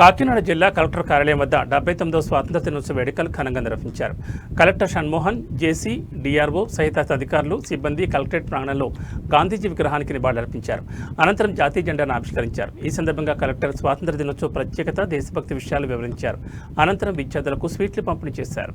కాకినాడ జిల్లా కలెక్టర్ కార్యాలయం వద్ద డెబ్బై తొమ్మిదవ స్వాతంత్ర దినోత్సవ వేడుకలు ఘనంగా నిర్వహించారు. కలెక్టర్ షణ్మోహన్ జేసీ డిఆర్ఓ సహిత అధికారులు సిబ్బంది కలెక్టరేట్ ప్రాంగణంలో గాంధీజీ విగ్రహానికి నివాళులర్పించారు. అనంతరం జాతీయ జెండాను ఆవిష్కరించారు. ఈ సందర్భంగా కలెక్టర్ స్వాతంత్ర దినోత్సవ ప్రత్యేకత దేశభక్తి విషయాలు వివరించారు. అనంతరం విద్యార్థులకు స్వీట్లు పంపిణీ చేశారు.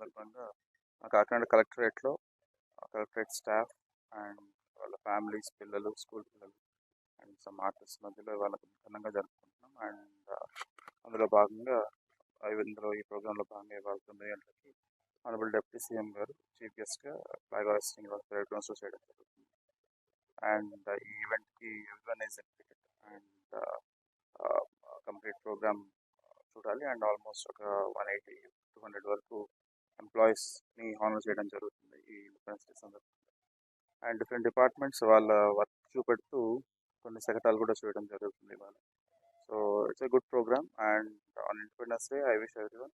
సందర్భంగా మా కాకినాడ కలెక్టరేట్లో కలెక్టరేట్ స్టాఫ్ అండ్ వాళ్ళ ఫ్యామిలీస్ పిల్లలు స్కూల్ పిల్లలు అండ్ సమ్ ఆర్టిస్ట్ మధ్యలో వాళ్ళకి ఘనంగా జరుపుకుంటున్నాం. అండ్ అందులో భాగంగా ఇందులో ఈ ప్రోగ్రాంలో భాగంగా ఇవాళ తొమ్మిది గంటలకి ఆనరబుల్ డిప్యూటీ సీఎం గారు చీఫ్ గెస్ట్గా ఫ్లాగ్ హాయిస్టింగ్ ఇవాళ చేయడం జరుగుతుంది. అండ్ ఈ ఈవెంట్కి everyone is and complete programme చూడాలి. అండ్ ఆల్మోస్ట్ ఒక వన్ ఎయిటీ టూ హండ్రెడ్ వరకు ఎంప్లాయీస్ని హానర్ చేయడం జరుగుతుంది ఈ ఇండిపెండెన్స్ డే సందర్భంగా. అండ్ డిఫరెంట్ డిపార్ట్మెంట్స్ వాళ్ళ వర్క్ చూపెడుతూ కొన్ని శకటాలు కూడా చేయడం జరుగుతుంది ఇవాళ. So it's a good programme and on independence day I wish everyone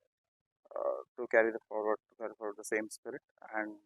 to carry the forward to carry forward the same spirit and